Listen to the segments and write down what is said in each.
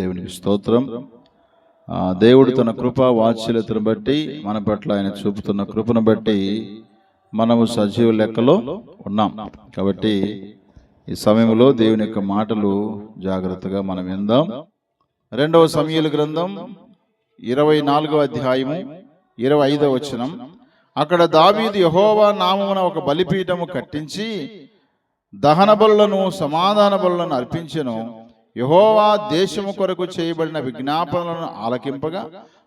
దేవునికి స్తోత్రం. దేవుడు తన కృప వాత్సల్యతను బట్టి మన పట్ల ఆయన చూపుతున్న కృపను బట్టి మనము సజీవ లెక్కలో ఉన్నాం. కాబట్టి ఈ సమయంలో దేవుని యొక్క మాటలు జాగ్రత్తగా మనం విందాం. రెండవ సమయల గ్రంథం ఇరవై నాలుగవ అధ్యాయము ఇరవై ఐదవ వచనం. అక్కడ దావీదు యహోవా నామమున ఒక బలిపీఠము కట్టించి దహన బలులను సమాధాన బలులను అర్పించను. యహోవా దేశము కొరకు చేయబడిన విజ్ఞాపనలను ఆలకింపగా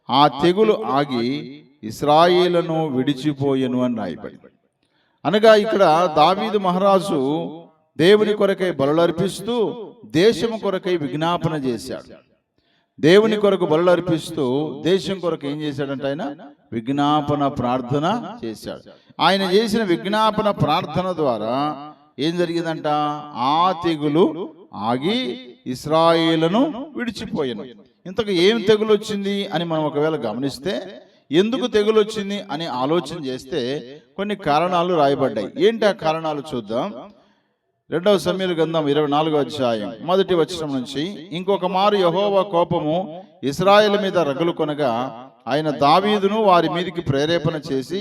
ఆ తెగులు ఆగి ఇస్రాయిలను విడిచిపోయెను అని రాయబడింది అనగా ఇక్కడ దావీదు మహారాజు దేవుని కొరకై బలులర్పిస్తూ దేశం దేశము కొరకై విజ్ఞాపన చేశాడు. దేవుని కొరకు బలులర్పిస్తూ దేశం కొరకు ఏం చేశాడంటే ఆయన విజ్ఞాపన ప్రార్థన చేశాడు. ఆయన చేసిన విజ్ఞాపన ప్రార్థన ద్వారా ఏం జరిగిందంట? ఆ తెగులు ఆగి ఇస్రాయిలను విడిచిపోయాను. ఇంతకు ఏం తెగులు వచ్చింది అని మనం ఒకవేళ గమనిస్తే ఎందుకు తెగులు వచ్చింది అని ఆలోచన చేస్తే కొన్ని కారణాలు రాయబడ్డాయి. ఏంటి ఆ కారణాలు చూద్దాం. రెండవ సమీల గ్రంథం ఇరవై నాలుగో అధ్యాయం మొదటి వచనం నుంచి ఇంకొక మారు యహోవ కోపము ఇస్రాయేల్ మీద రగులు కొనగా ఆయన దావీదును వారి మీదికి ప్రేరేపణ చేసి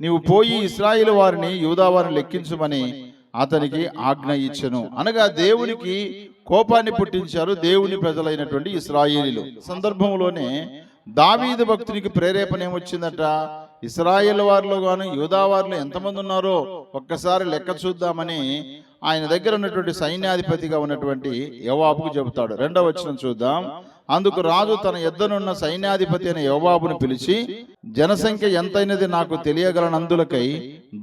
నీవు పోయి ఇస్రాయిల్ వారిని యూదా వారిని లెక్కించమని అతనికి ఆజ్ఞ ఇచ్చెను. అనగా దేవునికి కోపాన్ని పుట్టించారు దేవుని ప్రజలైనటువంటి ఇస్రాయేలీలు. సందర్భంలోనే దావీదు భక్తునికి ప్రేరేపణ ఏమొచ్చిందట? ఇస్రాయేల్ వారిలో గాను యూదా వారిలో ఎంతమంది ఉన్నారో ఒక్కసారి లెక్క చూద్దామని ఆయన దగ్గర ఉన్నటువంటి సైన్యాధిపతిగా ఉన్నటువంటి యవాబుకు చెబుతాడు. రెండవ వచనం చూద్దాం. అందుకు రాజు తన ఎద్దనున్న సైన్యాధిపతి అయిన యోవాబును పిలిచి జనసంఖ్య ఎంతైనది నాకు తెలియగలనందులకై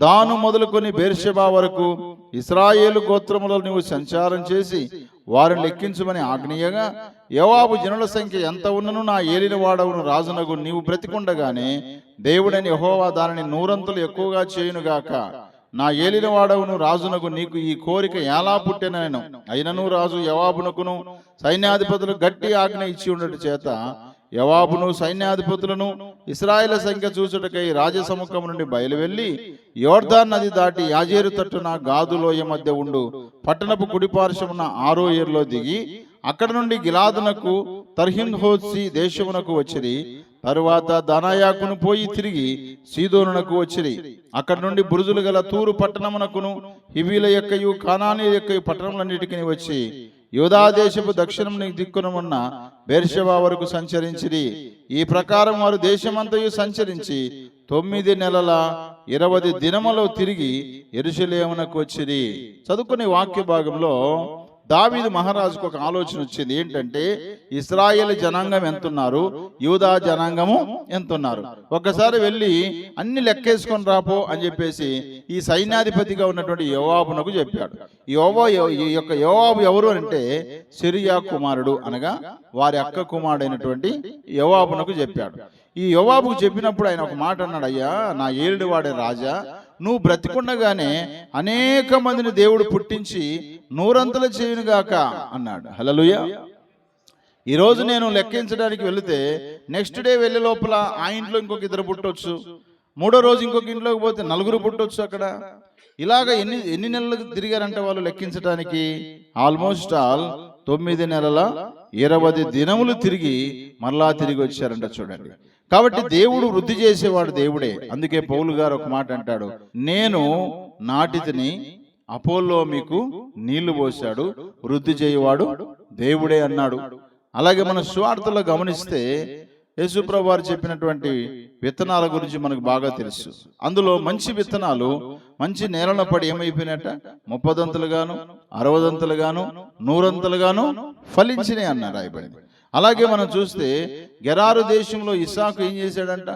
దాను మొదలుకొని బేర్షెబా వరకు ఇస్రాయేలు గోత్రములో నువ్వు సంచారం చేసి వారిని లెక్కించమని ఆజ్ఞయగా యోవాబు జనుల సంఖ్య ఎంత ఉన్నను నా ఏలిన వాడవును రాజునగు నీవు బ్రతికుండగానే దేవుడని యెహోవా దానిని నూరంతులు ఎక్కువగా చేయునుగాక. నా ఏలిన వాడవును రాజునకు నీకు ఈ కోరిక ఎలా పుట్టెనను అయినను రాజు యవాబునకును సైన్యాధిపతులు గట్టి ఆజ్ఞ ఇచ్చి ఉండట చేత యవాబును సైన్యాధిపతులను ఇస్రాయేల్ సంఖ్య చూచుటకై రాజసముఖం నుండి బయలువెళ్ళి యోర్ధాన్ నది దాటి యాజేరు తట్టున గాదులోయ మధ్య ఉండు. పట్టణపు కుడిపార్శ్వమున ఆరో ఏరులో దిగి అక్కడ నుండి గిలాదునకు తర్హింహోత్సి దేశమునకు వచ్చిరి. తరువాత దానాయాకును పోయి తిరిగి సీదోనునకు వచ్చిరి. అక్కడ నుండి బురుజులు గల తూరు పట్టణమునకును హివీల యొక్కయు కానాని యొక్కయు పట్టణములన్నిటికీ వచ్చి. యోధాదేశపు దక్షిణముని దక్షిణం దిక్కున ఉన్న బేర్షవా వరకు సంచరించిరి. ఈ ప్రకారం వారు దేశమంతయు సంచరించి తొమ్మిది నెలల ఇరవై దినములో తిరిగి ఎరుషలేమునకు వచ్చిరి. చదువుకునే వాక్య భాగంలో దావీదు మహారాజుకు ఒక ఆలోచన వచ్చింది. ఏంటంటే ఇస్రాయేల్ జనాంగం ఎంతున్నారు యూదా జనాంగము ఎంతున్నారు. ఒక్కసారి వెళ్ళి అన్ని లెక్కేసుకొని రాపో అని చెప్పేసి ఈ సైన్యాధిపతిగా ఉన్నటువంటి యోవాబునకు చెప్పాడు. ఈ యోవా ఈ యొక్క యోవాబు ఎవరు అంటే సిరియా కుమారుడు అనగా వారి అక్క కుమారుడైనటువంటి యోవాబునకు చెప్పాడు. ఈ యోవాబుకు చెప్పినప్పుడు ఆయన ఒక మాట అన్నాడు అయ్యా నా ఏలుడు వాడే రాజా నువ్వు బ్రతికుండగానే అనేక మందిని దేవుడు పుట్టించి నూరంతలు చేయునుగాక అన్నాడు. హలలుయ ఈరోజు నేను లెక్కించడానికి వెళితే నెక్స్ట్ డే వెళ్ళే లోపల ఆ ఇంట్లో ఇంకొక ఇద్దరు పుట్టొచ్చు. మూడో రోజు ఇంకొక ఇంట్లోకి పోతే నలుగురు పుట్టొచ్చు అక్కడ. ఇలాగ ఎన్ని ఎన్ని నెలలు తిరిగారంటే వాళ్ళు లెక్కించడానికి? ఆల్మోస్ట్ ఆల్ తొమ్మిది నెలల ఇరవై దినములు తిరిగి మరలా తిరిగి వచ్చారంట చూడండి. కాబట్టి దేవుడు వృద్ధి చేసేవాడు దేవుడే. అందుకే పౌలు గారు ఒక మాట అంటాడు. నేను నాటితిని అపోల్లో మీకు నీళ్ళు పోశాడు. వృద్ధి చేయవాడు దేవుడే అన్నాడు. అలాగే మన స్వార్థలో గమనిస్తే యేసుప్రభు వారు చెప్పినటువంటి విత్తనాల గురించి మనకు బాగా తెలుసు. అందులో మంచి విత్తనాలు మంచి నేలన పడి ఏమైపోయినట్ట ముప్పదంతులుగాను అరవదంతులుగాను నూరంతులుగాను ఫలించినాయి అన్నారు రాయబడింది. అలాగే మనం చూస్తే గెరారు దేశంలో ఇసాకు ఏం చేశాడంట?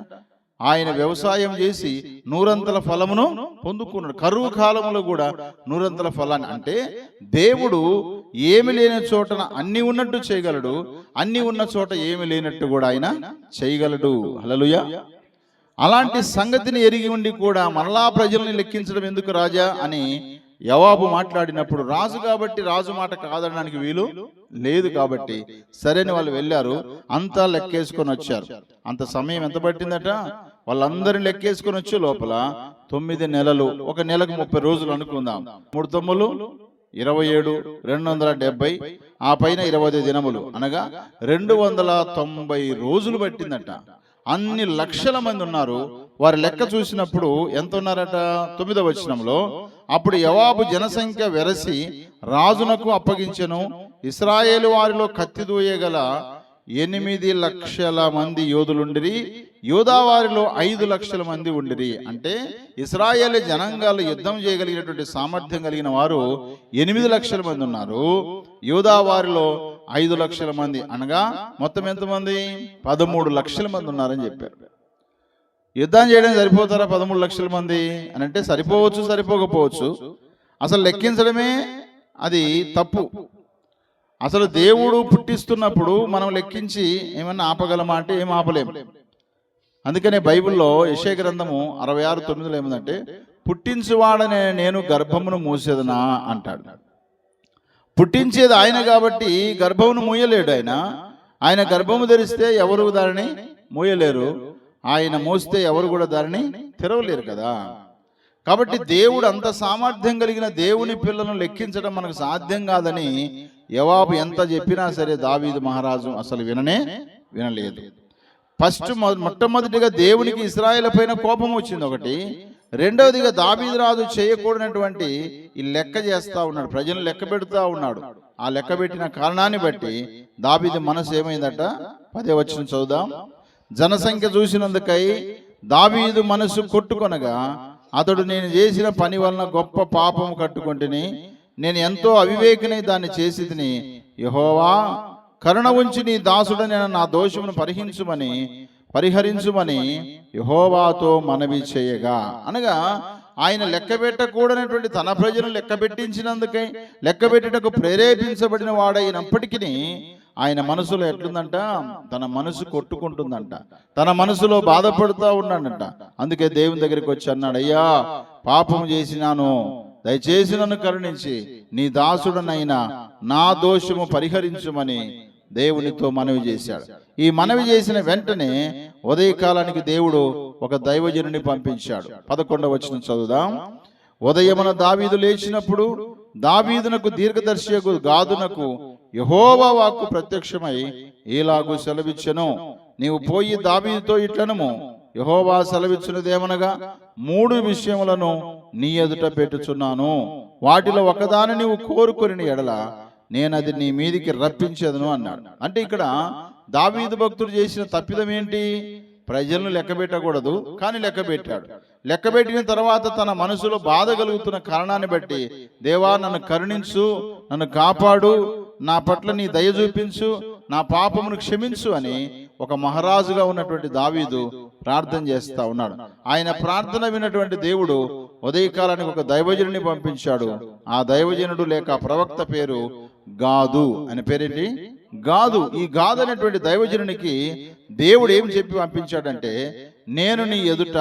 ఆయన వ్యవసాయం చేసి నూరంతల ఫలమును పొందుకున్నాడు. కరువు కాలంలో కూడా నూరంతల ఫలాన్ని అంటే దేవుడు ఏమి లేని చోటన అన్ని ఉన్నట్టు చేయగలడు. అన్ని ఉన్న చోట ఏమి లేనట్టు కూడా ఆయన చేయగలడు. హలలుయ అలాంటి సంగతిని ఎరిగి ఉండి కూడా మరలా ప్రజల్ని లెక్కించడం ఎందుకు రాజా అని యవాబు మాట్లాడినప్పుడు రాజు కాబట్టి రాజు మాట కాదనడానికి వీలు లేదు కాబట్టి సరేని వాళ్ళు వెళ్ళారు అంతా లెక్కేసుకొని వచ్చారు. అంత సమయం ఎంత పట్టిందట? వాళ్ళందరిని లెక్కేసుకొని వచ్చే లోపల తొమ్మిది నెలలు ఒక నెలకు ముప్పై రోజులు అనుకుందాం. మూడు తొమ్మిది ఇరవై ఏడు రెండు వందల డెబ్బై ఆ పైన ఇరవై దినములు అనగా రెండు వందల తొంభై రోజులు పట్టిందట. అన్ని లక్షల మంది ఉన్నారు. వారి లెక్క చూసినప్పుడు ఎంత ఉన్నారట? తొమ్మిదవ వచనంలో అప్పుడు యవాబు జనసంఖ్య వెరసి రాజునకు అప్పగించెను. ఇస్రాయేలు వారిలో కత్తి దూయగల ఎనిమిది లక్షల మంది యోధులుండిరి యోధా వారిలో ఐదు లక్షల మంది ఉండిరి. అంటే ఇస్రాయేల్ జనాంగాలు యుద్ధం చేయగలిగినటువంటి సామర్థ్యం కలిగిన వారు ఎనిమిది లక్షల మంది ఉన్నారు. యోధా వారిలో ఐదు లక్షల మంది అనగా మొత్తం ఎంతమంది? పదమూడు లక్షల మంది ఉన్నారని చెప్పారు. యుద్ధం చేయడం సరిపోతారా పదమూడు లక్షల మంది? అని అంటే సరిపోవచ్చు సరిపోకపోవచ్చు. అసలు లెక్కించడమే అది తప్పు. అసలు దేవుడు పుట్టిస్తున్నప్పుడు మనం లెక్కించి ఏమన్నా ఆపగలమా అంటే ఏం ఆపలేము అందుకనే బైబిల్లో యశయ గ్రంథము అరవై ఆరు తొమ్మిదిలో ఏమిటంటే పుట్టించువాడనే నేను గర్భమును మూసేదనా? అంటాడు. పుట్టించేది ఆయన కాబట్టి గర్భమును మూయలేడు ఆయన. ఆయన గర్భము ధరిస్తే ఎవరు దానిని మూయలేరు. ఆయన మోస్తే ఎవరు కూడా దానిని తెరవలేరు కదా. కాబట్టి దేవుడు అంత సామర్థ్యం కలిగిన దేవుని పిల్లలను లెక్కించడం మనకు సాధ్యం కాదని యవాబు ఎంత చెప్పినా సరే దావీదు మహారాజు అసలు విననే వినలేదు. ఫస్ట్ మొ- మొట్టమొదటిగా దేవునికి ఇస్రాయేల్ పైన కోపం వచ్చింది ఒకటి. రెండవదిగా దావీదు చేయకూడనటువంటి ఈ లెక్క చేస్తా ఉన్నాడు. ప్రజలు లెక్క పెడుతూ ఉన్నాడు. ఆ లెక్క పెట్టిన కారణాన్ని బట్టి దాబీది మనసు ఏమైందట? పదే వచ్చిన చదువుదాం. జనసంఖ్య చూసినందుకై దాబీదు మనసు కొట్టుకొనగా అతడు నేను చేసిన పని వలన గొప్ప పాపం కట్టుకుంటుని నేను ఎంతో అవివేకిని దాన్ని చేసి తిని యహోవా కరుణ ఉంచి నీ దాసుడని నా దోషమును పరిహించుమని పరిహరించుమని యహోవాతో మనవి చేయగా. అనగా ఆయన లెక్కబెట్టకూడనటువంటి తన ప్రజలను లెక్కబెట్టించినందుకై లెక్కబెట్టుటకు ప్రేరేపించబడిన వాడైనప్పటికీ ఆయన మనసులో ఎట్లుందంట? తన మనసు కొట్టుకుంటుందంట. తన మనసులో బాధపడుతూ ఉన్నాడంట. అందుకే దేవుని దగ్గరికి వచ్చి అన్నాడు అయ్యా పాపం చేసినాను. దయచేసి నన్ను కరుణించి నీ దాసుడనైనా నా దోషము పరిహరించుమని దేవునితో మనవి చేశాడు. ఈ మనవి చేసిన వెంటనే ఉదయకాలానికి దేవుడు ఒక దైవజనుని పంపించాడు. పదకొండవ వచ్చిన చదువుదాం. ఉదయమున దావీదు లేచినప్పుడు దావీదునకు దీర్ఘదర్శకు గాదునకు యహోవా వాక్కు ప్రత్యక్షమై ఈలాగు సెలవిచ్చను. నీవు పోయి దావీదుతో ఇట్లనము. యహోవా సెలవిచ్చినదేమనగా మూడు విషయములను నీ ఎదుట పెట్టుచున్నాను. వాటిలో ఒకదాని నీవు కోరుకొని ఎడల నేను అది నీ మీదికి రప్పించేదను అన్నాడు. అంటే ఇక్కడ దావీదు భక్తుడు చేసిన తప్పిదం ఏంటి ప్రజలను లెక్కబెట్టకూడదు కానీ లెక్కబెట్టాడు లెక్కబెట్టిన తర్వాత తన మనసులో బాధ కలుగుతున్న కారణాన్ని బట్టి దేవా నన్ను కరుణించు నన్ను కాపాడు నా పట్ల నీ దయ చూపించు నా పాపమును క్షమించు అని ఒక మహారాజుగా ఉన్నటువంటి దావీదు ప్రార్థన చేస్తా ఉన్నాడు. ఆయన ప్రార్థన విన్నటువంటి దేవుడు ఉదయకాలానికి ఒక దైవజనుని పంపించాడు. ఆ దైవజనుడు లేక ప్రవక్త పేరు గాదు అని పేరేంటి? గాదు ఈ గాదు అనేటువంటి దైవజనునికి దేవుడు ఏమి చెప్పి పంపించాడంటే నేను నీ ఎదుట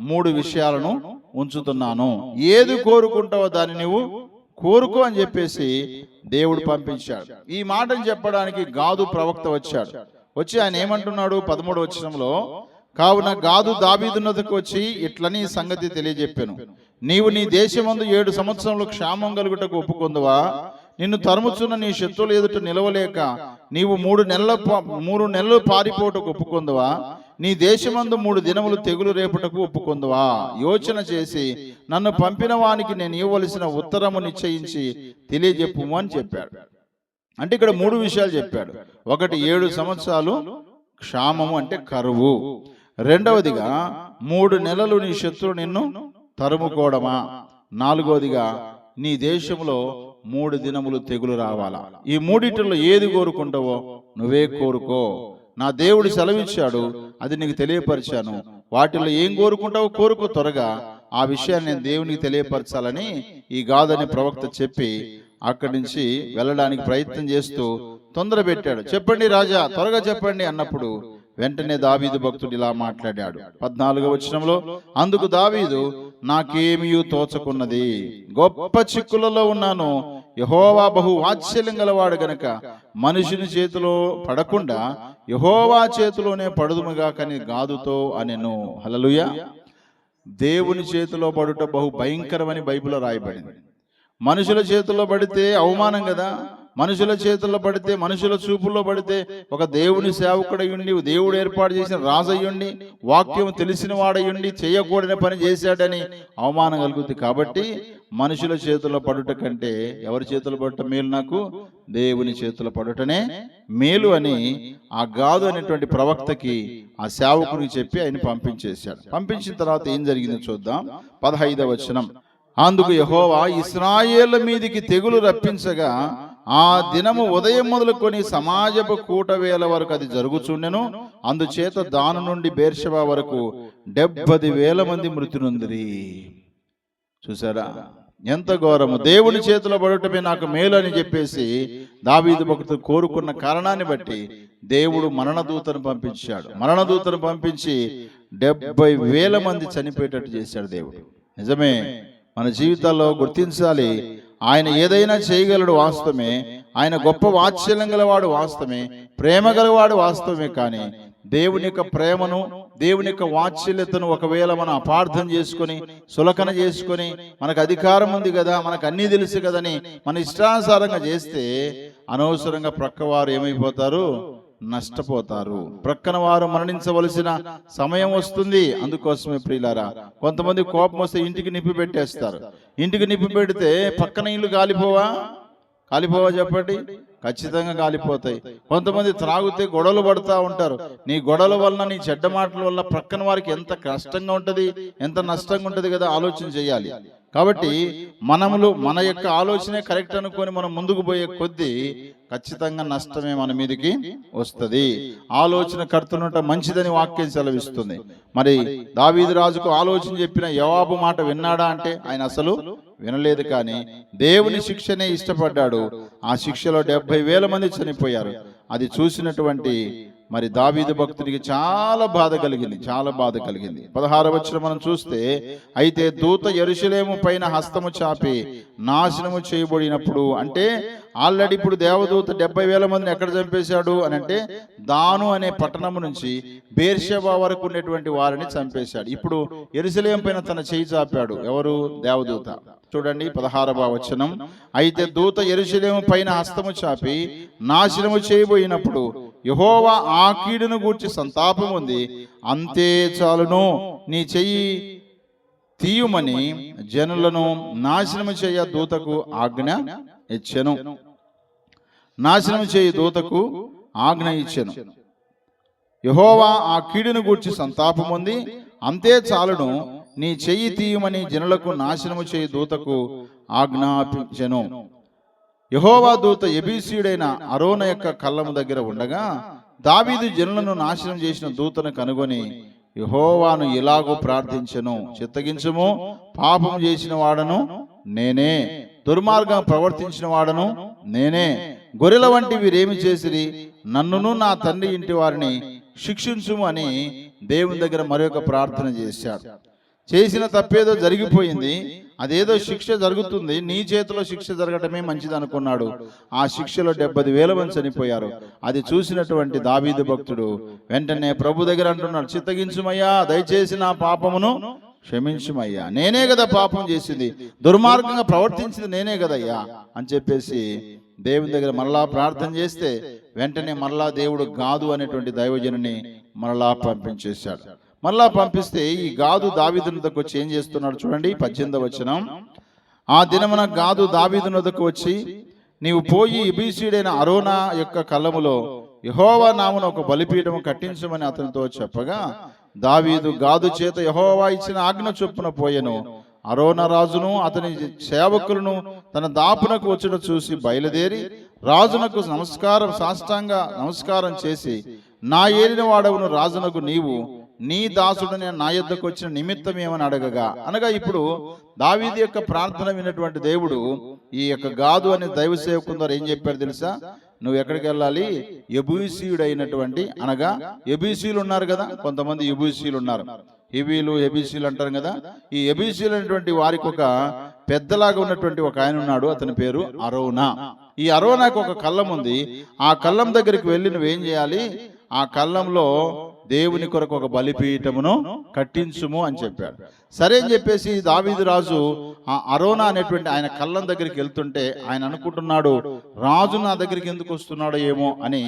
మూడు విషయాలను ఉంచుతున్నాను. ఏది కోరుకుంటావో దాన్ని నువ్వు కోరుకో అని చెప్పేసి దేవుడు పంపించాడు. ఈ మాటను చెప్పడానికి గాదు ప్రవక్త వచ్చాడు. వచ్చి ఆయన ఏమంటున్నాడు? పదమూడు వచనంలో కావున గాదు దాబీదున్నతకు వచ్చి ఇట్లని సంగతి తెలియజెప్పాను. నీవు నీ దేశమందు ఏడు సంవత్సరంలో క్షామం కలుగుటకు ఒప్పుకొందువా? నిన్ను తరుముచున్న నీ శత్రువులు ఎదుట నిలవలేక నీవు మూడు నెలల మూడు నెలలు పారిపోటకు ఒప్పుకుందవా? నీ దేశమందు మూడు దినములు తెగులు రేపుటకు ఒప్పుకుందవా? యోచన చేసి నన్ను పంపిన వానికి నేను ఇవ్వవలసిన ఉత్తరము నిశ్చయించి తెలియజెప్పుము అని చెప్పాడు. అంటే ఇక్కడ మూడు విషయాలు చెప్పాడు. ఒకటి ఏడు సంవత్సరాలు క్షామము అంటే కరువు. రెండవదిగా మూడు నెలలు నీ శత్రువు నిన్ను తరుముకోవడమా? నాలుగవదిగా నీ దేశంలో మూడు దినములు తెగులు రావాలా? ఈ మూడిటిలో ఏది కోరుకుంటావో నువ్వే కోరుకో. నా దేవుడు సెలవిచ్చాడు అది నీకు తెలియపరిచాను. వాటిలో ఏం కోరుకుంటావో కోరుకో త్వరగా. ఆ విషయాన్ని నేను దేవునికి తెలియపరచాలని ఈ గాదని ప్రవక్త చెప్పి అక్కడి నుంచి వెళ్ళడానికి ప్రయత్నం చేస్తూ తొందర పెట్టాడు చెప్పండి రాజా త్వరగా చెప్పండి అన్నప్పుడు వెంటనే దావీదు భక్తుడు ఇలా మాట్లాడాడు. పద్నాలుగో వచనంలో అందుకు దావీదు నాకేమీ తోచకున్నది? గొప్ప చిక్కులలో ఉన్నాను. యహోవా బహు వాత్సల్యం గలవాడు గనక మనుషుని చేతిలో పడకుండా యహోవా చేతిలోనే పడుదుముగా కని గాదుతో అనెను. హలలుయ దేవుని చేతిలో పడుట బహు భయంకరమని బైబిల్లో రాయబడింది. మనుషుల చేతిలో పడితే అవమానం కదా? మనుషుల చేతుల్లో పడితే మనుషుల చూపుల్లో పడితే ఒక దేవుని సేవకుడయ్యుండి దేవుడు ఏర్పాటు చేసిన రాజయ్యుండి వాక్యం తెలిసిన వాడయ్యుండి చేయకూడని పని చేశాడని అవమానం కలుగుతుంది. కాబట్టి మనుషుల చేతుల్లో పడుట కంటే ఎవరి చేతుల్లో పడుట మేలు నాకు? దేవుని చేతుల్లో పడుటనే మేలు అని ఆ గాదు అనేటువంటి ప్రవక్తకి ఆ సేవకునికి చెప్పి ఆయన పంపించేశాడు. పంపించిన తర్వాత ఏం జరిగిందో చూద్దాం. పదహైదవ వచనం. అందుకు యహోవా ఇస్రాయేళ్ళ మీదికి తెగులు రప్పించగా ఆ దినము ఉదయం మొదలుకొని సమాజపు కూటవేల వరకు అది జరుగుచుండెను. అందుచేత దాని నుండి బేర్షబా వరకు డెబ్బది వేల మంది మృతి చూసారా ఎంత ఘోరము. దేవుని చేతిలో పడటమే నాకు మేలు అని చెప్పేసి దావీదు భక్తులు కోరుకున్న కారణాన్ని బట్టి దేవుడు మరణదూతను పంపించాడు. మరణదూతను పంపించి డెబ్బై వేల మంది చనిపోయేటట్టు చేశాడు దేవుడు. నిజమే. మన జీవితాల్లో గుర్తించాలి. ఆయన ఏదైనా చేయగలడు వాస్తవమే. ఆయన గొప్ప వాత్సల్యం గలవాడు వాస్తవమే. ప్రేమ గలవాడు వాస్తవమే కానీ దేవుని యొక్క ప్రేమను దేవుని యొక్క వాత్సల్యతను ఒకవేళ మనం అపార్థం చేసుకొని సులకన చేసుకొని మనకు అధికారం ఉంది కదా మనకు అన్నీ తెలుసు కదని మన ఇష్టానుసారంగా చేస్తే అనవసరంగా ప్రక్కవారు ఏమైపోతారు? నష్టపోతారు. ప్రక్కన వారు మరణించవలసిన సమయం వస్తుంది. అందుకోసమే ప్రియులారా కొంతమంది కోపం వస్తే ఇంటికి నిప్పి పెట్టేస్తారు. ఇంటికి నిప్పి పెడితే పక్కన ఇల్లు కాలిపోవా? కాలిపోవా చెప్పండి? ఖచ్చితంగా కాలిపోతాయి. కొంతమంది త్రాగితే గొడవలు పడుతూ ఉంటారు. నీ గొడవల వలన నీ చెడ్డ మాటల వల్ల ప్రక్కన వారికి ఎంత కష్టంగా ఉంటుంది ఎంత నష్టంగా ఉంటుంది కదా ఆలోచన చేయాలి. కాబట్టి మనములు మన యొక్క ఆలోచనే కరెక్ట్ అనుకొని మనం ముందుకు పోయే కొద్దీ ఖచ్చితంగా నష్టమే మన మీదకి వస్తుంది. ఆలోచన కడుతున్నట మంచిదని వాక్యం సెలవిస్తుంది. మరి దావీదు రాజుకు ఆలోచన చెప్పిన యవాబు మాట విన్నాడా అంటే ఆయన అసలు వినలేదు కానీ దేవుని శిక్షనే ఇష్టపడ్డాడు. ఆ శిక్షలో డెబ్బై వేల మంది చనిపోయారు. అది చూసినటువంటి మరి దావీదు భక్తుడికి చాలా బాధ కలిగింది చాలా బాధ కలిగింది. పదహార వచ్చిన మనం చూస్తే అయితే దూత ఎరుషలేము పైన హస్తము చాపి నాశనము చేయబడినప్పుడు అంటే ఆల్రెడీ ఇప్పుడు దేవదూత డెబ్బై వేల మందిని ఎక్కడ చంపేశాడు అని అంటే దాను అనే పట్టణం నుంచి బేర్షబా వరకు ఉన్నటువంటి వారిని చంపేశాడు. ఇప్పుడు ఎరుసలేం పైన తన చేయి చాపాడు. ఎవరు? దేవదూత. చూడండి పదహారవ వచనం. అయితే దూత ఎరుసలేము పైన హస్తము చాపి నాశనము చేయబోయినప్పుడు యహోవా ఆ కీడును గూర్చి సంతాపం ఉంది. అంతే చాలును. నీ చెయ్యి తీయుమని జనులను నాశనము చేయ దూతకు ఆజ్ఞ ఇచ్చెను. నాశనము చేయి దూతకు ఆజ్ఞ ఇచ్చెను. యహోవా ఆ కీడును గూర్చి సంతాపం ఉంది. అంతే చాలును. నీ చెయ్యి తీయమని జనులకు నాశనము చేయి దూతకు ఆజ్ఞాపించెను. యహోవా దూత ఎబీసీయుడైన అరోన యొక్క కళ్ళము దగ్గర ఉండగా దావీదు జనులను నాశనం చేసిన దూతను కనుగొని యహోవాను ఇలాగూ ప్రార్థించెను. చిత్తగించుము. పాపం చేసిన వాడను నేనే. దుర్మార్గం ప్రవర్తించిన వాడను నేనే. గొర్రెల వంటి వీరేమి చేసిరి నన్నును నా తండ్రి ఇంటి వారిని శిక్షించుము అని దేవుని దగ్గర మరొక ప్రార్థన చేశాడు. చేసిన తప్పేదో జరిగిపోయింది అదేదో శిక్ష జరుగుతుంది నీ చేతిలో శిక్ష జరగటమే మంచిది అనుకున్నాడు ఆ శిక్షలో డెబ్బది వేల మంది చనిపోయారు. అది చూసినటువంటి దావీదు భక్తుడు వెంటనే ప్రభు దగ్గర అంటున్నాడు చిత్తగించుమయ్యా దయచేసి నా పాపమును క్షమించుమయ్యా. నేనే కదా పాపం చేసింది దుర్మార్గంగా ప్రవర్తించింది నేనే కదయ్యా అని చెప్పేసి దేవుని దగ్గర మరలా ప్రార్థన చేస్తే వెంటనే మరలా దేవుడు గాదు అనేటువంటి దైవజనుని మరలా పంపించేశాడు. మరలా పంపిస్తే ఈ గాదు దావిదునకు వచ్చి ఏం చేస్తున్నాడు చూడండి పద్దెనిమిది వచనం. ఆ దినమున గాదు దావిదునకు వచ్చి నీవు పోయి ఇబీసీడైన అరోనా యొక్క కళ్ళములో యహోవా నామున ఒక బలిపీఠము కట్టించమని అతనితో చెప్పగా దావీదు గాదు చేత యహోవా ఇచ్చిన ఆజ్ఞ చొప్పున పోయెను. అరోన రాజును అతని సేవకులను తన దాపునకు వచ్చిన చూసి బయలుదేరి రాజునకు నమస్కారం సాష్టాంగ నమస్కారం చేసి నా ఏలిన వాడవును రాజునకు నీవు నీ దాసుడని నా యొద్దకు వచ్చిన నిమిత్తం ఏమని అడగగా? అనగా ఇప్పుడు దావీది యొక్క ప్రార్థన విన్నటువంటి దేవుడు ఈ యొక్క గాదు అనే దైవ సేవకుని ద్వారా ఏం చెప్పారు తెలుసా? నువ్వు ఎక్కడికి వెళ్ళాలి? ఎబూసీయుడు అయినటువంటి అనగా ఎబీసీలు ఉన్నారు కదా కొంతమంది ఎబూసీలు ఉన్నారు. ఈవీలు ఏబీసీలు అంటారు కదా? ఈ ఎబీసీలు అనేటువంటి వారికి ఒక పెద్దలాగా ఉన్నటువంటి ఒక ఆయన ఉన్నాడు అతని పేరు అరోనా. ఈ అరోనాకు ఒక కళ్ళం ఉంది. ఆ కళ్ళం దగ్గరికి వెళ్ళి నువ్వేం చేయాలి? ఆ కళ్ళంలో దేవుని కొరకు ఒక బలిపీఠమును కట్టించుము అని చెప్పాడు. సరే అని చెప్పేసి దావీదు రాజు ఆ అరోనా అనేటువంటి ఆయన కళ్ళం దగ్గరికి వెళ్తుంటే ఆయన అనుకుంటున్నాడు రాజు నా దగ్గరికి ఎందుకు వస్తున్నాడో ఏమో అని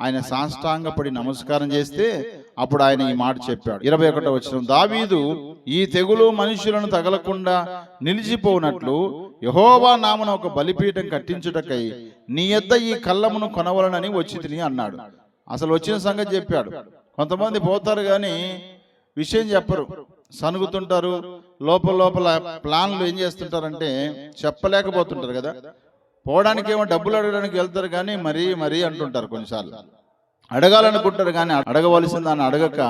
ఆయన సాష్టాంగపడి నమస్కారం చేస్తే అప్పుడు ఆయన ఈ మాట చెప్పాడు. ఇరవై ఒకటో వచ్చిన దావీదు ఈ తెగులు మనుషులను తగలకుండా నిలిచిపోనట్లు యహోవా నామన ఒక బలిపీఠం కట్టించుటకై నీ యొద్ద ఈ కళ్ళమును కొనవలనని వచ్చి తిని అన్నాడు. అసలు వచ్చిన సంగతి చెప్పాడు. కొంతమంది పోతారు కానీ విషయం చెప్పరు. సనుగుతుంటారు. లోపల లోపల ప్లాన్లు ఏం చేస్తుంటారంటే చెప్పలేకపోతుంటారు కదా. పోవడానికి ఏమో డబ్బులు అడగడానికి వెళ్తారు కానీ మరీ మరీ అంటుంటారు కొన్నిసార్లు. అడగాలనుకుంటారు కానీ అడగవలసిన దాన్ని అడగక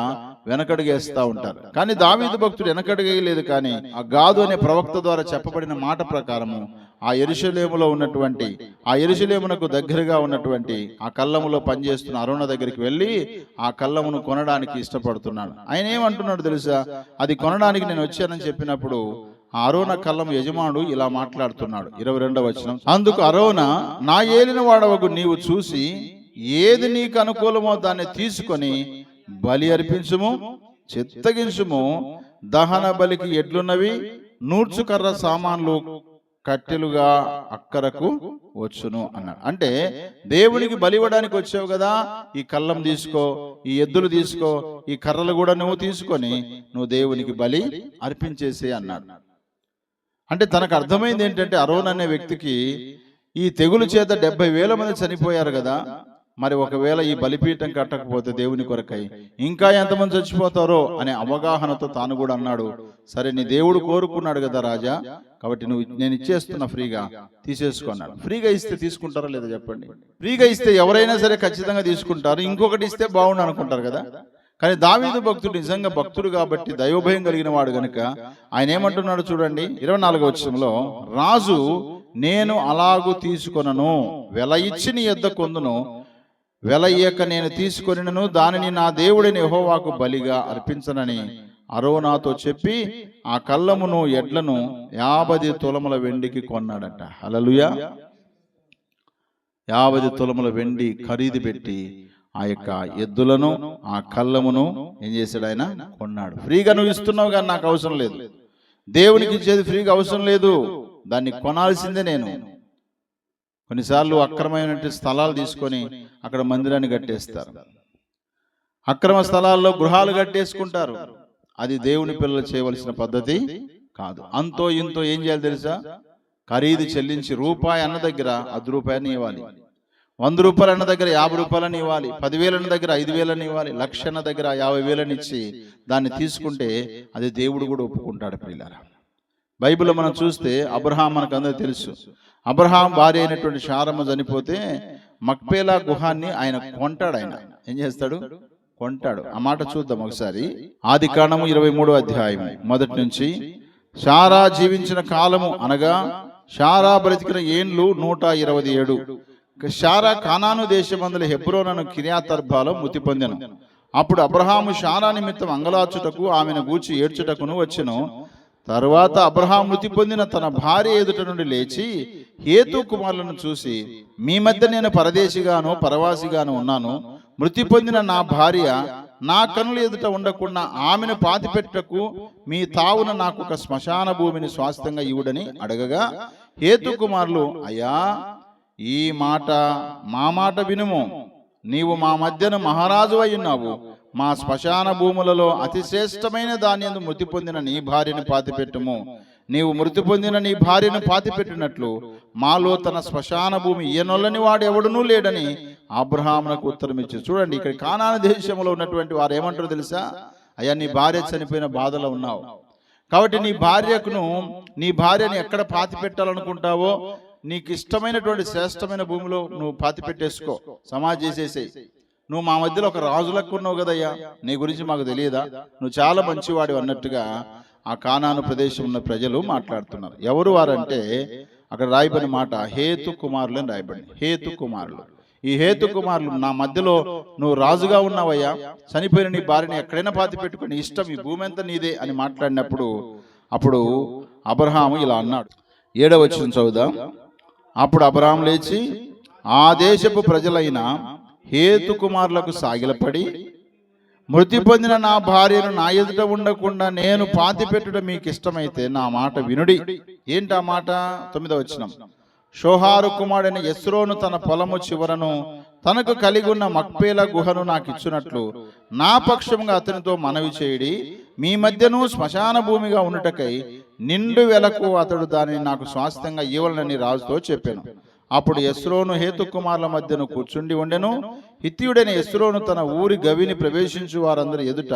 వెనకడుగేస్తా ఉంటారు. కానీ దావీదు భక్తుడు వెనకడుగేయలేదు కానీ ఆ గాదు అనే ప్రవక్త ద్వారా చెప్పబడిన మాట ప్రకారము ఆ ఎరుశలేములో ఉన్నటువంటి ఆ ఎరుశలేమునకు దగ్గరగా ఉన్నటువంటి ఆ కల్లములో పనిచేస్తున్న అరుణ దగ్గరికి వెళ్ళి ఆ కల్లమును కొనడానికి ఇష్టపడుతున్నాడు. ఆయన ఏమంటున్నాడు తెలుసా? అది కొనడానికి నేను వచ్చానని చెప్పినప్పుడు ఆ అరోన కళ్ళం యజమానుడు ఇలా మాట్లాడుతున్నాడు. ఇరవై రెండవ వచనం. అందుకు అరోన నా ఏలిన వాడవకు నీవు చూసి ఏది నీకు అనుకూలమో దాన్ని తీసుకొని బలి అర్పించుము చిత్తగించుము. దహన బలికి ఎడ్లున్నవి నూర్చుకర్ర సామాన్లు కట్టెలుగా అక్కరకు వచ్చును అన్నాడు. అంటే దేవునికి బలి ఇవ్వడానికి వచ్చావు కదా ఈ కళ్ళం తీసుకో ఈ ఎద్దులు తీసుకో ఈ కర్రలు కూడా నువ్వు తీసుకొని నువ్వు దేవునికి బలి అర్పించేసే అన్నాడు. అంటే తనకు అర్థమైంది ఏంటంటే అరోన్ అనే వ్యక్తికి ఈ తెగులు చేత డెబ్బై వేల మంది చనిపోయారు కదా మరి ఒకవేళ ఈ బలిపీఠం కట్టకపోతే దేవుని కొరకై ఇంకా ఎంతమంది చచ్చిపోతారో అనే అవగాహనతో తాను కూడా అన్నాడు. సరే నీ దేవుడు కోరుకున్నాడు కదా రాజా? కాబట్టి నువ్వు నేను ఇచ్చేస్తున్నా ఫ్రీగా తీసేసుకున్నాడు ఫ్రీగా ఇస్తే తీసుకుంటారా లేదా చెప్పండి. ఫ్రీగా ఇస్తే ఎవరైనా సరే ఖచ్చితంగా తీసుకుంటారు. ఇంకొకటి ఇస్తే బాగుండు అనుకుంటారు కదా? కానీ దావీదు భక్తుడు నిజంగా భక్తుడు కాబట్టి దైవభయం కలిగిన వాడు గనుక ఆయన ఏమంటున్నాడు చూడండి? ఇరవై నాలుగో వచ్చంలో రాజు నేను అలాగు తీసుకొనను వెల ఇచ్చి నీ యొద్ద కొందును వెలయ్యక నేను తీసుకొనినను దానిని నా దేవుడిని యహోవాకు బలిగా అర్పించనని అరోనాతో చెప్పి ఆ కళ్ళమును ఎడ్లను యాభై తులముల వెండికి కొన్నాడట. అలలుయ యాభై తులముల వెండి ఖరీదు పెట్టి ఆ యొక్క ఎద్దులను ఆ కళ్ళమును ఏం చేశాడు ఆయన? కొన్నాడు. ఫ్రీగా నువ్వు ఇస్తున్నావు కానీ నాకు అవసరం లేదు. దేవునికి ఇచ్చేది ఫ్రీగా అవసరం లేదు. దాన్ని కొనాల్సిందే నేను. కొన్నిసార్లు అక్రమైనటువంటి స్థలాలు తీసుకొని అక్కడ మందిరాన్ని కట్టేస్తారు. అక్రమ స్థలాల్లో గృహాలు కట్టేసుకుంటారు. అది దేవుని పిల్లలు చేయవలసిన పద్ధతి కాదు. అంతో ఇంతో ఏం చేయాలి తెలుసా? ఖరీదు చెల్లించి రూపాయి అన్న దగ్గర అది రూపాయని ఇవ్వాలి. వంద రూపాయలు అన్న దగ్గర యాభై రూపాయలని ఇవ్వాలి. పదివేలన్న దగ్గర ఐదు వేలని ఇవ్వాలి. లక్ష అన్న దగ్గర యాభై వేలని ఇచ్చి దాన్ని తీసుకుంటే అది దేవుడు కూడా ఒప్పుకుంటాడు పిల్లరా బైబిల్లో మనం చూస్తే అబ్రహాం మనకు అందరూ తెలుసు. అబ్రహాం భార్య అయినటువంటి శారమ్మ చనిపోతే మక్పేలా గుహాన్ని ఆయన కొంటాడు ఆయన. ఏం చేస్తాడు? కొంటాడు. ఆ మాట చూద్దాం ఒకసారి. ఆది కాండము ఇరవై మూడో అధ్యాయం. మొదటి నుంచి శారా జీవించిన కాలము అనగా శారా బ్రతికిన ఏండ్లు నూట ఇరవై ఏడు. శారా కానాను దేశమందుల హెబ్రోనను కిర్యాతర్బాలో మృతి పొందెను అప్పుడు అబ్రహాము శారా నిమిత్తం అంగలాచుటకు ఆమెను గూర్చి ఏడ్చుటకును వచ్చెను. తరువాత అబ్రహాం మృతి పొందిన తన భార్య ఎదుట నుండి లేచి హేతు కుమారులను చూసి మీ మధ్య నేను పరదేశిగాను పరవాసిగాను ఉన్నాను. మృతి పొందిన నా భార్య నా కనుల ఎదుట ఉండకుండా ఆమెను పాతిపెట్టకు మీ తావున నాకు ఒక శ్మశాన భూమిని స్వాస్థ్యంగా ఇవ్వడని అడగగా హేతు కుమారులు అయ్యా ఈ మాట మా మాట వినుము. నీవు మా మధ్యన మహారాజు అయి ఉన్నావు. మా శ్మశాన భూములలో అతి శ్రేష్టమైన దాని మృతి పొందిన నీ భార్యను పాతిపెట్టుము. నీవు మృతి పొందిన నీ భార్యను పాతిపెట్టినట్లు మాలో తన శ్మశాన భూమి ఈయనొల్లని వాడు ఎవడునూ లేడని అబ్రహామునకు ఉత్తరం ఇచ్చి చూడండి ఇక్కడ కానాన దేశంలో ఉన్నటువంటి వారు ఏమంటారు తెలుసా? అయ్యా నీ భార్య చనిపోయిన బాధలో ఉన్నావు. కాబట్టి నీ భార్యకును నీ భార్యని ఎక్కడ పాతి పెట్టాలనుకుంటావో నీకు ఇష్టమైనటువంటి శ్రేష్టమైన భూమిలో నువ్వు పాతి పెట్టేసుకో సమాధి చేసేసేయి. నువ్వు మా మధ్యలో ఒక రాజులకు ఉన్నావు కదయ్యా. నీ గురించి మాకు తెలియదా? నువ్వు చాలా మంచివాడు అన్నట్టుగా ఆ కానాను ప్రదేశం ఉన్న ప్రజలు మాట్లాడుతున్నారు. ఎవరు వారంటే అక్కడ రాయబడిన మాట హేతు కుమారులు అని రాయబడింది. హేతు కుమారులు. ఈ హేతు కుమారులు నా మధ్యలో నువ్వు రాజుగా ఉన్నావయ్యా. చనిపోయిన నీ భార్యని ఎక్కడైనా పాతి పెట్టుకుని ఇష్టం ఈ భూమి ఎంత నీదే అని మాట్లాడినప్పుడు అప్పుడు అబ్రహాము ఇలా అన్నాడు. ఏడవ వచ్చిన చదువుదాం. అప్పుడు అబ్రహాం లేచి ఆ దేశపు ప్రజలైన హేతు కుమారులకు సాగిలపడి మృతి పొందిన నా భార్యను నా ఎదుట ఉండకుండా నేను పాతిపెట్టుట మీకు ఇష్టమైతే నా మాట వినుడి. ఏంటి ఆ మాట? తొమ్మిదో వచ్చిన షోహారు కుమారుడైన ఎస్రోను తన పొలము చివరను తనకు కలిగి ఉన్న మక్పేల గుహను నాకు ఇచ్చినట్లు నా పక్షంగా అతనితో మనవి చేయడి. మీ మధ్యను శ్మశాన భూమిగా ఉండుటకై నిండు వెలకు అతడు దానిని నాకు స్వాస్థ్యంగా ఇవ్వాలని రాజుతో చెప్పాను. అప్పుడు ఎస్రోను హేతు కుమారుల మధ్యను కూర్చుండి ఉండెను. హిత్యుడైన ఎస్రోను తన ఊరి గవిని ప్రవేశించు వారందరి ఎదుట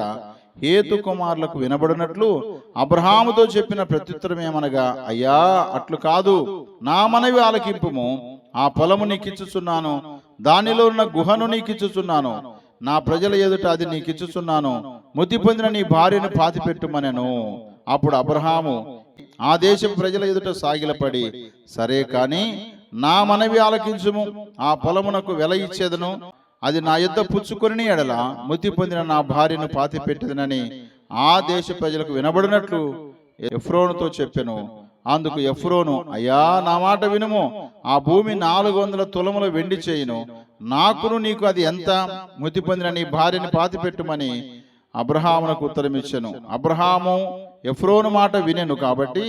హేతు కుమారులకు వినబడినట్లు అబ్రహాముతో చెప్పిన ప్రత్యుత్తరం ఏమనగా అయ్యా అట్లు కాదు. నా మనవి ఆలకింపుము. ఆ పొలము నీకిచ్చుచున్నాను. దానిలో ఉన్న గుహను నీకిచ్చుచున్నాను. నా ప్రజల ఎదుట అది నీకిచ్చుచున్నాను. మృతి పొందిన నీ భార్యను పాతిపెట్టుమనెను. అప్పుడు అబ్రహాము ఆ దేశ ప్రజల ఎదుట సాగిలపడి. సరే కాని నా మనవి ఆలకించుము. ఆ పొలమునకు వెల ఇచ్చేదను. అది నా యుద్ధ పుచ్చుకొని ఎడల. మృతి పొందిన నా భార్యను పాతి పెట్టేదనని ఆ దేశ ప్రజలకు వినబడినట్లు ఎఫ్రోనుతో చెప్పాను. అందుకు ఎఫ్రోను అయ్యా నా మాట వినుము. ఆ భూమి నాలుగు వందల తులముల వెండి చేయును. నాకును నీకు అది ఎంత? మృతి పొందిన నీ భార్యని పాతి పెట్టుమని అబ్రహామునకు ఉత్తరం ఇచ్చాను అబ్రహాము ఎఫ్రోను మాట వినెను కాబట్టి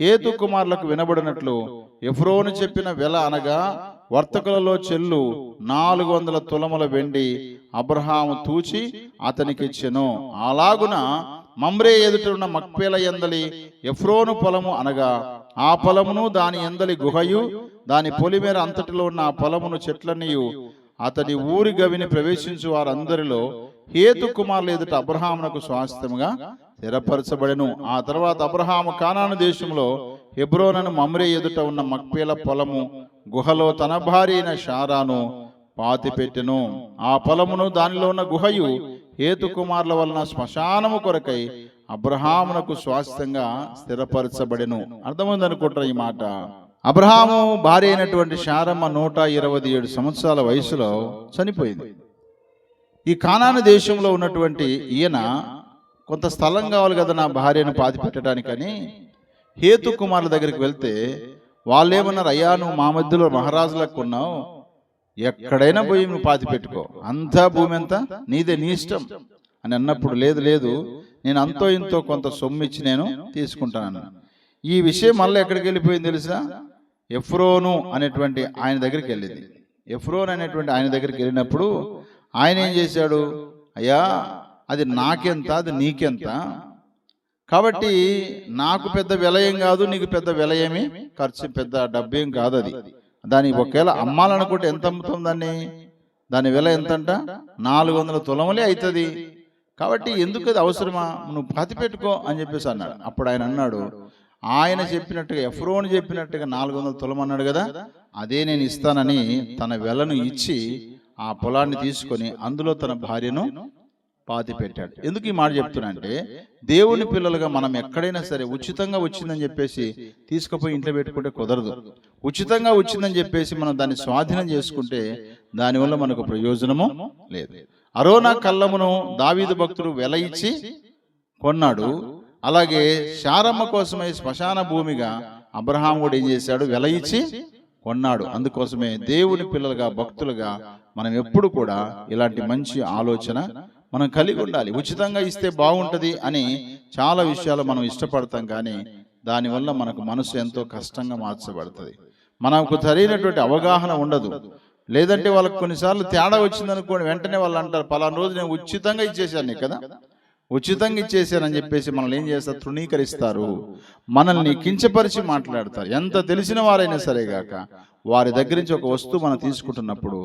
హేతు కుమారులకు వినబడినట్లు ఎఫ్రోను చెప్పిన వెల అనగా వర్తకులలో చెల్లు నాలుగు వందల తులముల వెండి అబ్రహాము తూచి అతనికిచ్చెను అలాగున మమ్రే ఎదుట ఉన్న మక్పేల ఎందలి ఎఫ్రోను పొలము అనగా ఆ పొలమును దాని ఎందలి గుహయు దాని పొలిమేర అంతటిలో ఉన్న ఆ పొలమును చెట్లనియు అతడి ఊరి గవిని ప్రవేశించు వారందరిలో హేతు కుమారులు ఎదుట అబ్రహామునకు స్వాస్థ్యముగా స్థిరపరచబడెను. ఆ తర్వాత అబ్రహాము కానాను దేశంలో హెబ్రోనను మమ్రే ఎదుట ఉన్న మక్పేల పొలము గుహలో తన భార్య అయిన షారాను పాతిపెట్టెను. ఆ పొలమును దానిలో ఉన్న గుహయు హేతు కుమారుల వలన శ్మశానము కొరకై అబ్రహామునకు స్వాస్థ్యంగా స్థిరపరచబడెను. అర్థమైందనుకుంటారు ఈ మాట? అబ్రహాము భార్య అయినటువంటి శారమ్మ నూట ఇరవై ఏడు సంవత్సరాల వయసులో చనిపోయింది. ఈ కానాను దేశంలో ఉన్నటువంటి ఈయన కొంత స్థలం కావాలి కదా నా భార్యను పాతి పెట్టడానికని హేతు కుమారుల దగ్గరికి వెళ్తే వాళ్ళు ఏమన్నారు అయ్యా నువ్వు మా మధ్యలో మహారాజులకు ఉన్నావు. ఎక్కడైనా పోయి నువ్వు పాతి పెట్టుకో. అంతా భూమి ఎంత నీదే నీ ఇష్టం. అని అన్నప్పుడు లేదు లేదు నేను అంతో ఇంతో కొంత సొమ్ము ఇచ్చి నేను తీసుకుంటాను ఈ విషయం మళ్ళీ ఎక్కడికి వెళ్ళిపోయింది తెలుసా? ఎఫ్రోను అనేటువంటి ఆయన దగ్గరికి వెళ్ళింది. ఎఫ్రోన్ అనేటువంటి ఆయన దగ్గరికి వెళ్ళినప్పుడు ఆయన ఏం చేశాడు? అయ్యా అది నాకెంత అది నీకెంత? కాబట్టి నాకు పెద్ద విలయం కాదు నీకు పెద్ద విలయమి ఖర్చు పెద్ద డబ్బేం కాదు అది దాని ఒకవేళ అమ్మాలనుకుంటే ఎంత అమ్ముతుంది దాన్ని దాని విల ఎంతంట? నాలుగు వందల తులములే అవుతుంది కాబట్టి ఎందుకు అది అవసరమా? నువ్వు పాతి పెట్టుకో అని చెప్పేసి అన్నాడు. అప్పుడు ఆయన అన్నాడు ఆయన చెప్పినట్టుగా ఎఫ్రోని చెప్పినట్టుగా నాలుగు వందల తులం అన్నాడు కదా? అదే నేను ఇస్తానని తన వెలను ఇచ్చి ఆ పొలాన్ని తీసుకొని అందులో తన భార్యను పాతి పెట్టాడు ఎందుకు ఈ మాట చెప్తున్నా అంటే దేవుని పిల్లలుగా మనం ఎక్కడైనా సరే ఉచితంగా వచ్చిందని చెప్పేసి తీసుకుపోయి ఇంట్లో పెట్టుకుంటే కుదరదు. ఉచితంగా వచ్చిందని చెప్పేసి మనం దాన్ని స్వాధీనం చేసుకుంటే దానివల్ల మనకు ప్రయోజనము లేదు. అరోనా కళ్ళమును దావీదు భక్తుడు వెల ఇచ్చి కొన్నాడు. అలాగే శారమ్మ కోసమై శ్మశాన భూమిగా అబ్రహాం కూడా ఏం చేశాడు? వెల ఇచ్చి కొన్నాడు. అందుకోసమే దేవుని పిల్లలుగా భక్తులుగా మనం ఎప్పుడు కూడా ఇలాంటి మంచి ఆలోచన మనం కలిగి ఉండాలి. ఉచితంగా ఇస్తే బాగుంటది అని చాలా విషయాలు మనం ఇష్టపడతాం కానీ దానివల్ల మనకు మనసు ఎంతో కష్టంగా మార్చబడుతుంది. మనకు సరైనటువంటి అవగాహన ఉండదు. లేదంటే వాళ్ళకి కొన్నిసార్లు తేడా వచ్చిందనుకోండి వెంటనే వాళ్ళు అంటారు పలానా రోజు నేను ఉచితంగా ఇచ్చేసాను కదా. ఉచితంగా ఇచ్చేసానని చెప్పేసి మనల్ని ఏం చేస్తారు? తృణీకరిస్తారు. మనల్ని కించపరిచి మాట్లాడతారు. ఎంత తెలిసిన వారైనా సరే గాక వారి దగ్గర నుంచి ఒక వస్తువు మనం తీసుకుంటున్నప్పుడు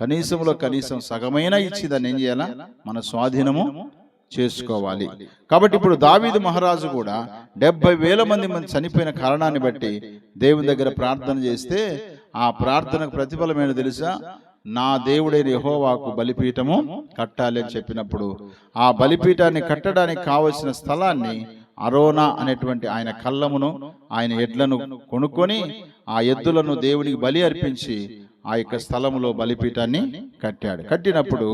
కనీసంలో కనీసం సగమైన ఇచ్చి దాన్ని ఏం చేయాలా? మన స్వాధీనము చేసుకోవాలి. కాబట్టి ఇప్పుడు దావీదు మహారాజు కూడా డెబ్బై వేల మంది మంది చనిపోయిన కారణాన్ని బట్టి దేవుని దగ్గర ప్రార్థన చేస్తే ఆ ప్రార్థనకు ప్రతిఫలం ఏంటో తెలుసా? నా దేవుడైన యహోవాకు బలిపీఠము కట్టాలి అని చెప్పినప్పుడు ఆ బలిపీఠాన్ని కట్టడానికి కావలసిన స్థలాన్ని అరోనా అనేటువంటి ఆయన కళ్ళమును ఆయన ఎడ్లను కొనుక్కొని ఆ ఎద్దులను దేవునికి బలి అర్పించి ఆ యొక్క స్థలములో బలిపీఠాన్ని కట్టాడు. కట్టినప్పుడు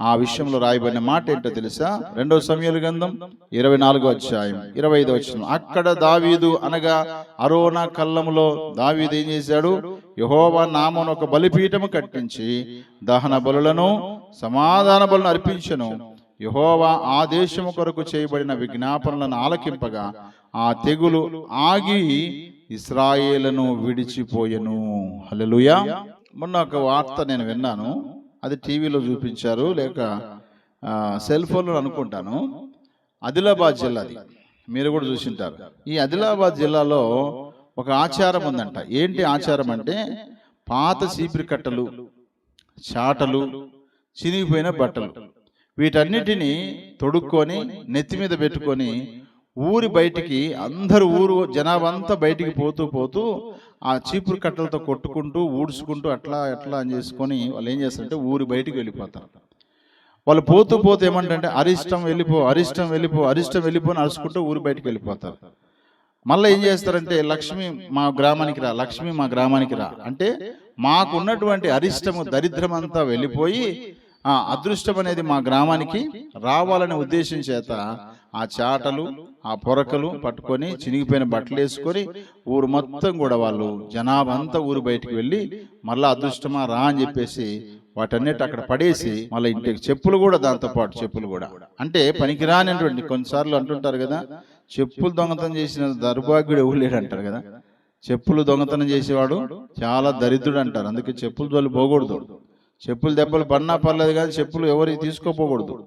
ఆ విషయంలో రాయబడిన మాట ఏంటో తెలుసా? రెండో సమయాల గంధం ఇరవై నాలుగో అధ్యాయం. ఇరవై ఐదో వచ్చిన అక్కడ దావీదు అనగా అరోనా కళ్ళములో దావీదు ఏం చేశాడు? యహోవా నామను ఒక బలిపీఠము కట్టించి దహన బలులను సమాధాన బలులను అర్పించను. యహోవా ఆ దేశము కొరకు చేయబడిన విజ్ఞాపనలను ఆలకింపగా ఆ తెగులు ఆగి ఇస్రాయేలను విడిచిపోయెను. హల్లెలూయా. మొన్న ఒక వార్త నేను విన్నాను. అది టీవీలో చూపించారు లేక సెల్ ఫోన్లో అనుకుంటాను. ఆదిలాబాద్ జిల్లాది. మీరు కూడా చూసింటారు. ఈ ఆదిలాబాద్ జిల్లాలో ఒక ఆచారం ఉందంట. ఏంటి ఆచారం అంటే పాత చీపిరి కట్టలు చాటలు చినిగిపోయిన బట్టలు. వీటన్నిటిని తొడుక్కొని నెత్తి మీద పెట్టుకొని ఊరి బయటికి అందరు ఊరు జనాభా అంతా బయటికి పోతూ పోతూ ఆ చీపురు కట్టలతో కొట్టుకుంటూ ఊడ్చుకుంటూ అట్లా ఎట్లా అని చేసుకొని వాళ్ళు ఏం చేస్తారంటే ఊరి బయటికి వెళ్ళిపోతారు. వాళ్ళు పోతూ పోతూ ఏమంటే అరిష్టం వెళ్ళిపో అరిష్టం వెళ్ళిపో అరిష్టం వెళ్ళిపో అని అరుచుకుంటూ ఊరి బయటికి వెళ్ళిపోతారు. మళ్ళీ ఏం చేస్తారంటే లక్ష్మి మా గ్రామానికి రా లక్ష్మి మా గ్రామానికి రా. అంటే మాకు ఉన్నటువంటి అరిష్టము దరిద్రం అంతా వెళ్ళిపోయి ఆ అదృష్టం అనేది మా గ్రామానికి రావాలనే ఉద్దేశం చేత ఆ చాటలు ఆ పొరకలు పట్టుకొని చినిగిపోయిన బట్టలు వేసుకొని ఊరు మొత్తం కూడా వాళ్ళు జనాభా అంతా ఊరు బయటికి వెళ్ళి మళ్ళీ అదృష్టమా రా అని చెప్పేసి వాటన్నిటి అక్కడ పడేసి మళ్ళీ ఇంటికి చెప్పులు కూడా దాంతో పాటు చెప్పులు కూడా. అంటే పనికిరానటువంటి కొన్నిసార్లు అంటుంటారు కదా చెప్పులు దొంగతనం చేసిన దర్భాగ్యుడు ఎవరు అంటారు కదా. చెప్పులు దొంగతనం చేసేవాడు చాలా దరిద్రుడు అంటారు. అందుకే చెప్పులు తోలు పోకూడదు. చెప్పులు దెబ్బలు పడినా పర్లేదు కానీ చెప్పులు ఎవరికి తీసుకోపోకూడదు.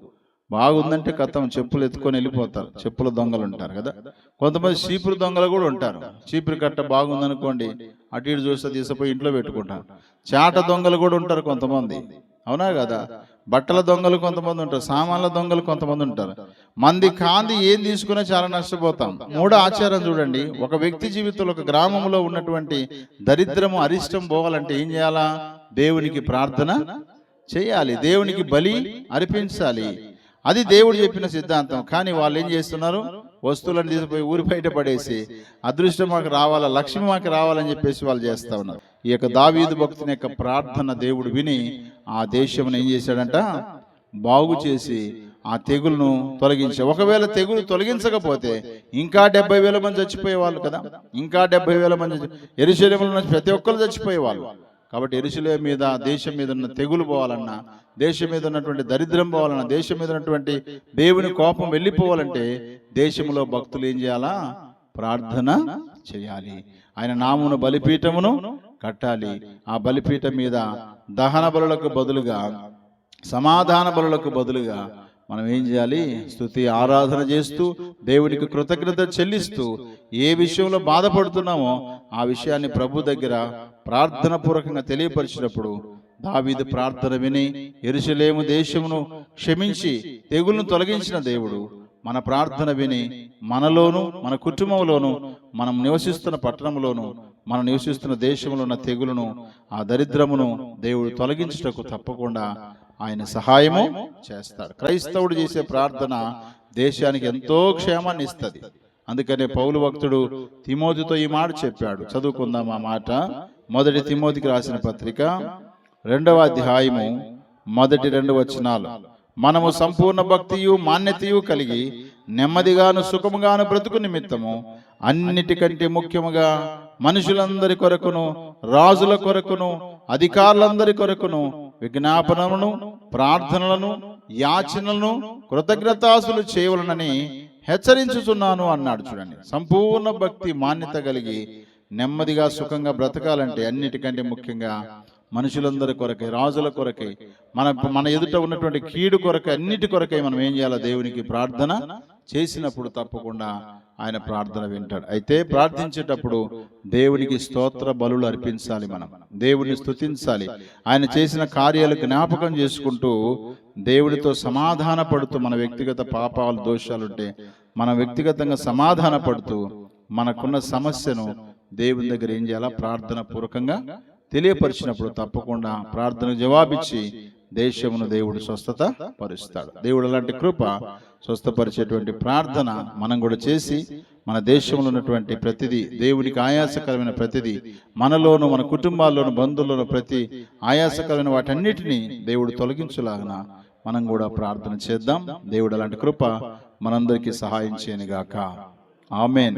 బాగుందంటే కథం చెప్పులు ఎత్తుకొని వెళ్ళిపోతారు. చెప్పుల దొంగలు ఉంటారు కదా. కొంతమంది చీపురు దొంగలు కూడా ఉంటారు. చీపురు కట్ట బాగుందనుకోండి అటు ఇటు చూస్తే తీసుకుపోయి ఇంట్లో పెట్టుకుంటారు. చాట దొంగలు కూడా ఉంటారు కొంతమంది. అవునా కదా? బట్టల దొంగలు కొంతమంది ఉంటారు సామాన్ల దొంగలు కొంతమంది ఉంటారు. మంది కాంది ఏం తీసుకున్నా చాలా నష్టపోతాం. మూడో ఆచారం చూడండి. ఒక వ్యక్తి జీవితంలో ఒక గ్రామంలో ఉన్నటువంటి దరిద్రము అరిష్టం పోవాలంటే ఏం చేయాలా? దేవునికి ప్రార్థన చేయాలి. దేవునికి బలి అర్పించాలి. అది దేవుడు చెప్పిన సిద్ధాంతం. కానీ వాళ్ళు ఏం చేస్తున్నారు? వస్తువులను తీసుకుపోయి ఊరి బయట పడేసి అదృష్టం మాకు రావాలా లక్ష్మి మాకు రావాలని చెప్పేసి వాళ్ళు చేస్తూ ఉన్నారు. ఈ యొక్క దావీదు భక్తుని యొక్క ప్రార్థన దేవుడు విని ఆ దేశమును ఏం చేశాడంట? బాగు చేసి ఆ తెగులను తొలగించే. ఒకవేళ తెగులు తొలగించకపోతే ఇంకా డెబ్బై వేల మంది చచ్చిపోయేవాళ్ళు కదా. ఇంకా డెబ్బై వేల మంది ఎరుశలేములో ప్రతి ఒక్కరు చచ్చిపోయేవాళ్ళు. కాబట్టి ఎరుసలే మీద దేశం మీద ఉన్న తెగులు పోవాలన్నా దేశం మీద ఉన్నటువంటి దరిద్రం పోవాలన్నా దేశం మీద ఉన్నటువంటి దేవుని కోపం వెళ్ళిపోవాలంటే దేశంలో భక్తులు ఏం చేయాలా? ప్రార్థన చేయాలి. ఆయన నామును బలిపీఠమును కట్టాలి. ఆ బలిపీఠం మీద దహన బలులకు బదులుగా సమాధాన బలులకు బదులుగా మనం ఏం చేయాలి? స్తుతి ఆరాధన చేస్తూ దేవుడికి కృతజ్ఞత చెల్లిస్తూ ఏ విషయంలో బాధపడుతున్నామో ఆ విషయాన్ని ప్రభు దగ్గర ప్రార్థన పూర్వకంగా తెలియపరిచినప్పుడు దావీదు ప్రార్థన విని ఎరుసలేము దేశమును క్షమించి తెగులను తొలగించిన దేవుడు మన ప్రార్థన విని మనలోను మన కుటుంబంలోను మనం నివసిస్తున్న పట్టణంలోను మనం నివసిస్తున్న దేశంలో ఉన్న తెగులను ఆ దరిద్రమును దేవుడు తొలగించుటకు తప్పకుండా ఆయన సహాయము చేస్తాడు క్రైస్తవుడు చేసే ప్రార్థన దేశానికి ఎంతో క్షేమాన్ని ఇస్తుంది. అందుకనే పౌలు భక్తుడు తిమోతితో ఈ మాట చెప్పాడు. చదువుకుందాం ఆ మాట. మొదటి తిమోతికి రాసిన పత్రిక రెండవ అధ్యాయము మొదటి రెండు వచనాలు. మనము సంపూర్ణ భక్తియు మాన్యతయు కలిగి నెమ్మదిగాను సుఖముగాను బ్రతుకు నిమిత్తము. అన్నిటికంటే ముఖ్యముగా మనుషులందరి కొరకును రాజుల కొరకును అధికారులందరి కొరకును విజ్ఞాపనలను ప్రార్థనలను యాచనలను కృతజ్ఞతాసులు చేయవలనని హెచ్చరించుచున్నాను అన్నాడు చూడండి. సంపూర్ణ భక్తి మాన్యత కలిగి నెమ్మదిగా సుఖంగా బ్రతకాలంటే అన్నిటికంటే ముఖ్యంగా మనుషులందరి కొరకై రాజుల కొరకై మన మన ఎదుట ఉన్నటువంటి కీడు కొరకై అన్నిటి కొరకై మనం ఏం చేయాలి? దేవునికి ప్రార్థన చేసినప్పుడు తప్పకుండా ఆయన ప్రార్థన వింటాడు. అయితే ప్రార్థించేటప్పుడు దేవునికి స్తోత్ర బలులు అర్పించాలి మనం. దేవుని స్థుతించాలి ఆయన చేసిన కార్యాలు జ్ఞాపకం చేసుకుంటూ దేవుడితో సమాధాన పడుతూ మన వ్యక్తిగత పాపాలు దోషాలు ఉంటే మన వ్యక్తిగతంగా సమాధాన పడుతూ మనకున్న సమస్యను దేవుని దగ్గర ఏం చేయాలా? ప్రార్థన పూర్వకంగా తెలియపరిచినప్పుడు తప్పకుండా ప్రార్థన జవాబిచ్చి దేశమును దేవుడు స్వస్థత పరుస్తాడు. దేవుడు అలాంటి కృప స్వస్థపరిచేటువంటి ప్రార్థన మనం కూడా చేసి మన దేశంలో ఉన్నటువంటి ప్రతిదీ దేవునికి ఆయాసకరమైన ప్రతిదీ మనలోను మన కుటుంబాల్లోను బంధువుల్లోను ప్రతి ఆయాసకరమైన వాటన్నిటిని దేవుడు తొలగించులాగన మనం కూడా ప్రార్థన చేద్దాం. దేవుడు అలాంటి కృప మనందరికీ సహాయం చేయనుగాక. ఆమెన్.